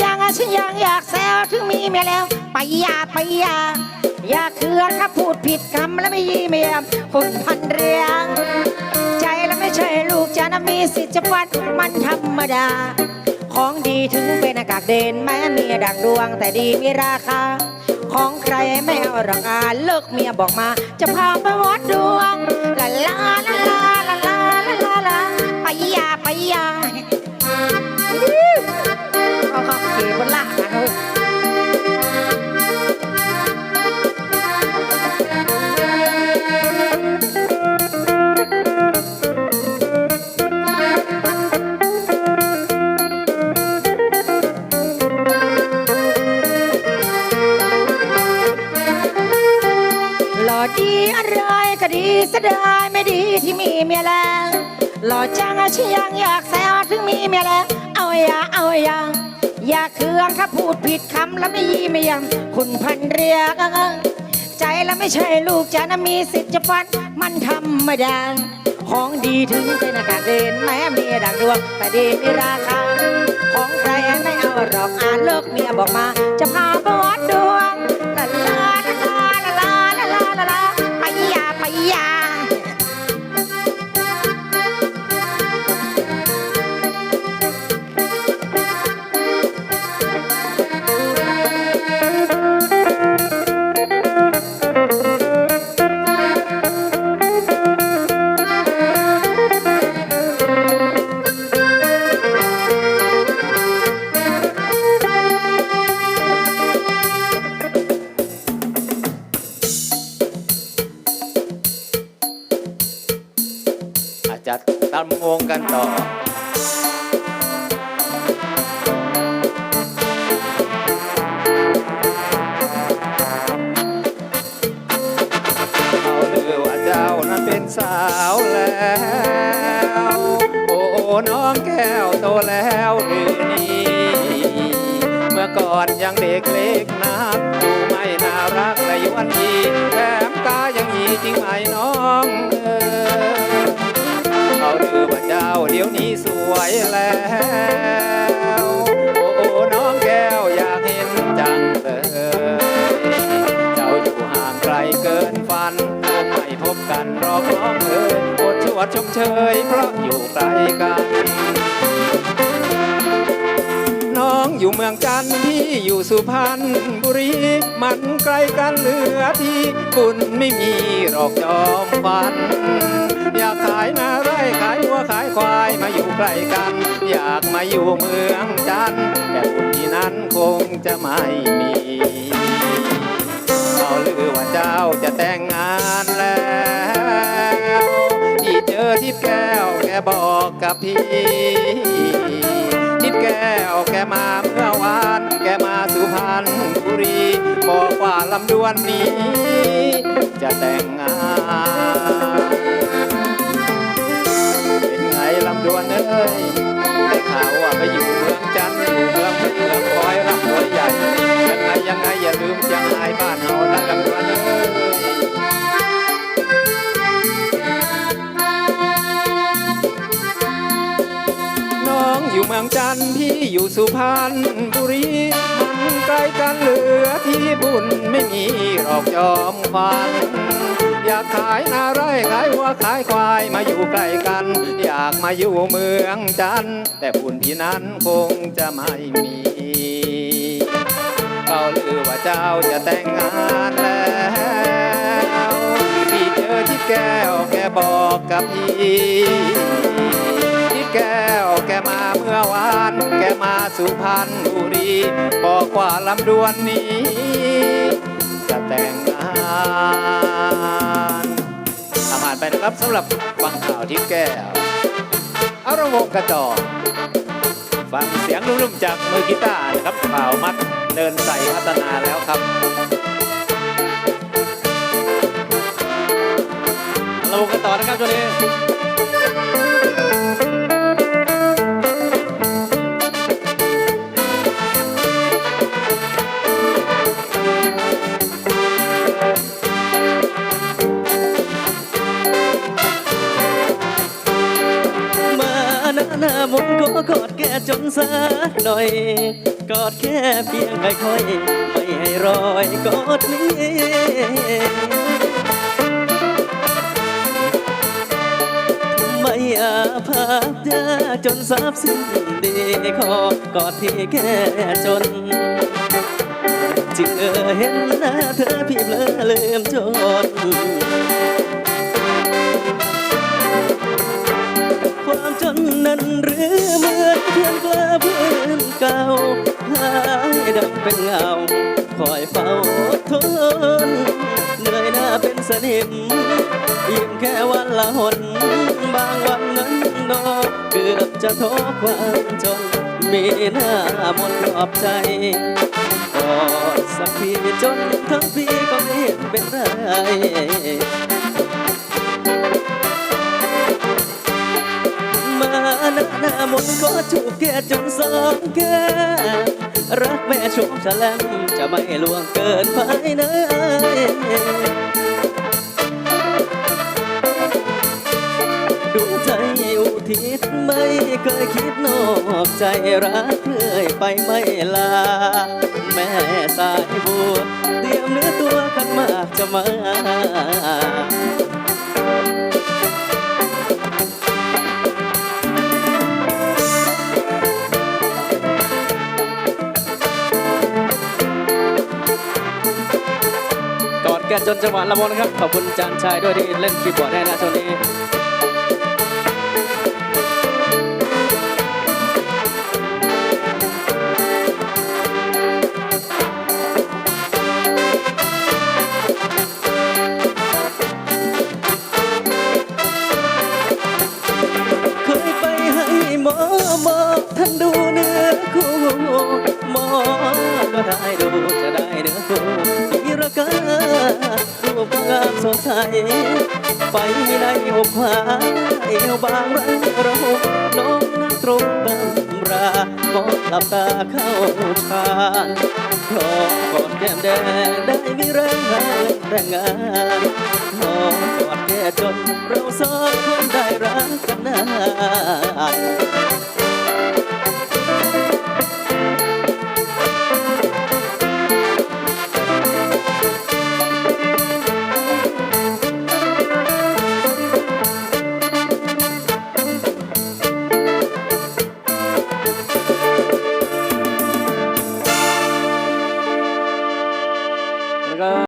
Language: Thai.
จังฉันยังอยากแซวถึงมีเมียแล้วไปยาไปยาอย่าเคืองถ้าพูดผิดคำแล้วไม่ยีเมียคนพันเรียง ใจแล้วไม่ใช่ลูกจะนะมีสิทธิ์จะฟัดมันธรรมดา ของดีถึงเป็นอากาศเด่นแม้เมียดังดวงแต่ดีมีราคา ของใครไม่เอาหรักอาเลิกเมียบอกมา จะพาไปวัดดวงลาลาลาลาลาลาลาลาไปยาไปยา เขาเขาเขีบนละกันเฮ้ยหล่อดีอะไรก็ดีเสยดายไม่ดีที่มีเมียแล้ว หล่อจังอะฉันยังอยากแซวถึงมีเมียแล้ว เอาอย่าเอาอย่า อย่าเคืองถ้าพูดผิดคำแล้วไม่ยีไม่ยังคุณพันเรียกใจแล้วไม่ใช่ลูกจะนะมีสิทธิ์จะฟันมันธรรมดาของดีถึงเป็นอากาศเด่นแม้มีดังดวงแต่ดีมีราคา ของใครไม่เอาหรอกอ่านเลิกเมียบอกมา จะพาไปวัดดวง จจะตามวงกันต่อเอาลือาจานั้นเป็นสาวแล้ว โอ้น้องแก้วโตแล้วหรือนี่เมื่อก่อนยังเด็กเล็กนักดูไม่น่ารักและยวนยีแถมตายังหยีจริงไหมน้อง แล้ว โอ้น้องแก้วอยากเห็นจังเลยเจ้าอยู่ห่างไกลเกินฝันไม่พบกันรอบ้องเอ่ยอดชวดชมเชยเพราะอยู่ไกลกัน เมืองจันทร์พี่อยู่สุพรรณบุรี มันไกลกันเหลือที่คุณไม่มีหรอกจอมฝัน อยากขายนาไร่ขายวัวขายควายมาอยู่ใกล้กัน อยากมาอยู่เมืองจันทร์แต่คุณที่นั้นคงจะไม่มีเขาลือว่าเจ้าจะแต่งงานแล้วที่เจอทิพแก้วแกบอกกับพี่ ดแกมาเมื่อวาน แกมาสุพรรณบุรี บอกว่าลำดวนนี้ จะแต่งงาน เป็นไงลำดวนเอ้ยได้ข่าวว่าไปอยู่เมืองจันทร์อยู่เมืองเพชรเมืองคอยร่ำรวยใหญ่ยังไงยังไงอย่าลืมเชียงรายบ้านเรานะลำดวนเอ้ย อยู่สุพรรณบุรีมันไกลกันเหลือที่บุญไม่มีหรอกจอมควัน อยากขายนาไร่ขายวัวขายควายมาอยู่ใกล้กัน อยากมาอยู่เมืองจันทร์แต่บุญที่นั้นคงจะไม่มีเขาลือว่าเจ้าจะแต่งงานแล้วพี่เจอที่แก้วแกบอกกับพี่ที่แก้วแกมาเมื่อวาน แกมาสุพรรณบุรี บอกว่าลำดวนนี้ จะแต่งงานอาผ่านไปนะครับสำหรับฟังข่าวที่แก้วอารวงกระจอฟังเสียงนุ่มๆจากมือกีตาร์นะครับข่าวมัดเดินใส่พัฒนาแล้วครับระวงกันต่อนะครับช่วงนี้ จนสาหน่อย กอดแค่เพียงค่อยๆไม่ให้รอยกอดนี้ไม่อาภาพยาจนทราบสิ้นดีขอกอดที่แค่จนจึงเออเห็นหน้าเธอพี่เลอลืมจนความจนนั้นหรือ เป็นเงา คอยเฝ้าอดทนเหนื่อยหน้าเป็นสนิมยิ้มแค่วันละหน บางวันนั้นนอนเกือบจะท้อความจน มีหน้ามนต์ปลอบใจกอดสักทีจนทั้งปีก็ไม่เห็นเป็นไรมาหน้าหน้ามนก็จูบแก้จนสองแก้ม รักแม่ชมแลงจะไม่ล่วงเกินภายในดวงใจอุทิศไม่เคยคิดนอกใจรักเรื่อยไปไม่ลา แม่สายบัวเตรียมเนื้อตัวขันมากจะมา กันจนจังหวะละมุนครับ ขอบคุณจานชายด้วยที่เล่นคีย์บอร์ดให้นะช่วงนี้ รูปงามสดใสไฟในอกขวาเอวบางรังระหกน้องนั้นตรงตำรามอหลับตาเข้าทานรอกอดแก้มแดงได้มีแรงงานแรงงาน